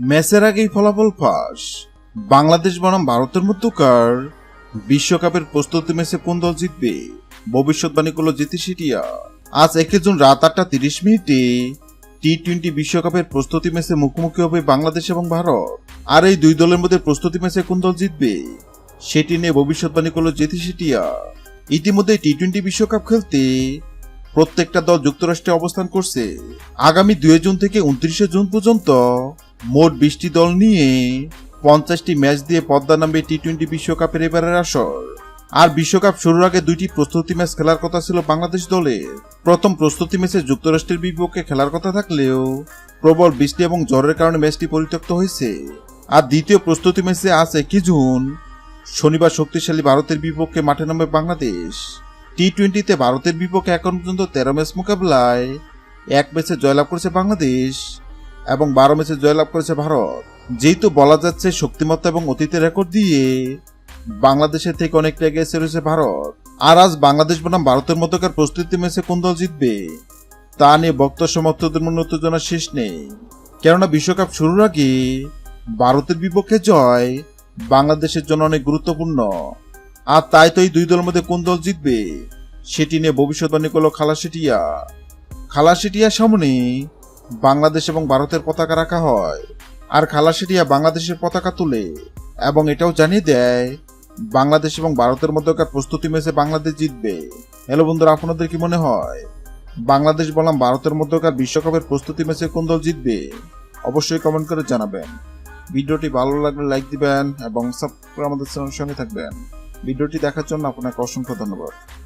ম্যাচের আগেই ফলাফল ফাঁস। বাংলাদেশ বনাম ভারতের মধ্যকার বিশ্বকাপের প্রস্তুতি ম্যাচে কোন দল জিতবে? ভবিষ্যৎবাণী করল জিতি সিটিয়া। আজ একে জুন রাত আটটা তিরিশ মিনিটে টি টোয়েন্টি বিশ্বকাপের প্রস্তুতি ম্যাচে মুখোমুখি হবে বাংলাদেশ এবং ভারত। আর এই দুই দলের মধ্যে প্রস্তুতি ম্যাচে কোন দল জিতবে? সেটি নিয়ে ভবিষ্যৎবাণী করল জেতি সিটিয়া। ইতিমধ্যে টি টোয়েন্টি বিশ্বকাপ খেলতে প্রত্যেকটা দল যুক্তরাষ্ট্রে অবস্থান করছে। আগামী দুই জুন থেকে উনত্রিশে জুন পর্যন্ত মোট বিশটি দল নিয়ে পঞ্চাশটি ম্যাচ দিয়ে পদ্মা নামবে টি টোয়েন্টি বিশ্বকাপের এবারের আসর। আর বিশ্বকাপ শুরুর আগে দুইটি প্রস্তুতি ম্যাচ খেলার কথা ছিল বাংলাদেশ দলের। প্রথম প্রস্তুতি ম্যাচে যুক্তরাষ্ট্রের বিপক্ষে খেলার কথা থাকলেও প্রবল বৃষ্টি এবং জ্বরের কারণে ম্যাচটি পরিত্যক্ত হয়েছে। আর দ্বিতীয় প্রস্তুতি ম্যাচে আজ একই জুন শনিবার শক্তিশালী ভারতের বিপক্ষে মাঠে নামবে বাংলাদেশ। টি টোয়েন্টিতে ভারতের বিপক্ষে এখন পর্যন্ত তেরো ম্যাচ মোকাবেলায় এক ম্যাচে জয়লাভ করেছে বাংলাদেশ। এবং বারো ম্যাচে জয়লাভ করেছে ভারত। যেহেতু বলা যাচ্ছে শক্তিমত্তা এবং অতীতের রেকর্ড দিয়ে বাংলাদেশের থেকে অনেকটা এগিয়ে রয়েছে ভারত। আর আজ বাংলাদেশ বনাম ভারতের মধ্যকার প্রস্তুতি ম্যাচে কোন দল জিতবে, তা নিয়ে বক্ত সমর্থকদের মনে উত্তেজনা শেষ নেই। কেননা বিশ্বকাপ শুরুর আগে ভারতের বিপক্ষে জয় বাংলাদেশের জন্য অনেক গুরুত্বপূর্ণ। আর তাই তো এই দুই দলের মধ্যে কোন দল জিতবে, সেটি নিয়ে ভবিষ্যৎবাণী করল খালাসিটিয়া। খালাসিটিয়ার সামনে বাংলাদেশ এবং ভারতের পতাকা রাখা হয়। আর খালাসিটিয়া বাংলাদেশের পতাকা তুলে। এবং এটাও জানিয়ে দেয়, বাংলাদেশ এবং ভারতের মধ্যকার প্রস্তুতি ম্যাচে বাংলাদেশ জিতবে। হ্যালো বন্ধুরা, আপনাদের কি মনে হয়? বাংলাদেশ বনাম ভারতের মধ্যকার বিশ্বকাপের প্রস্তুতি ম্যাচে কোন দল জিতবে? অবশ্যই কমেন্ট করে জানাবেন। ভিডিওটি ভালো লাগলে লাইক দিবেন এবং সাবস্ক্রাইব আমাদের চ্যানেলের সঙ্গে থাকবেন। ভিডিওটি দেখার জন্য আপনাকে অসংখ্য ধন্যবাদ।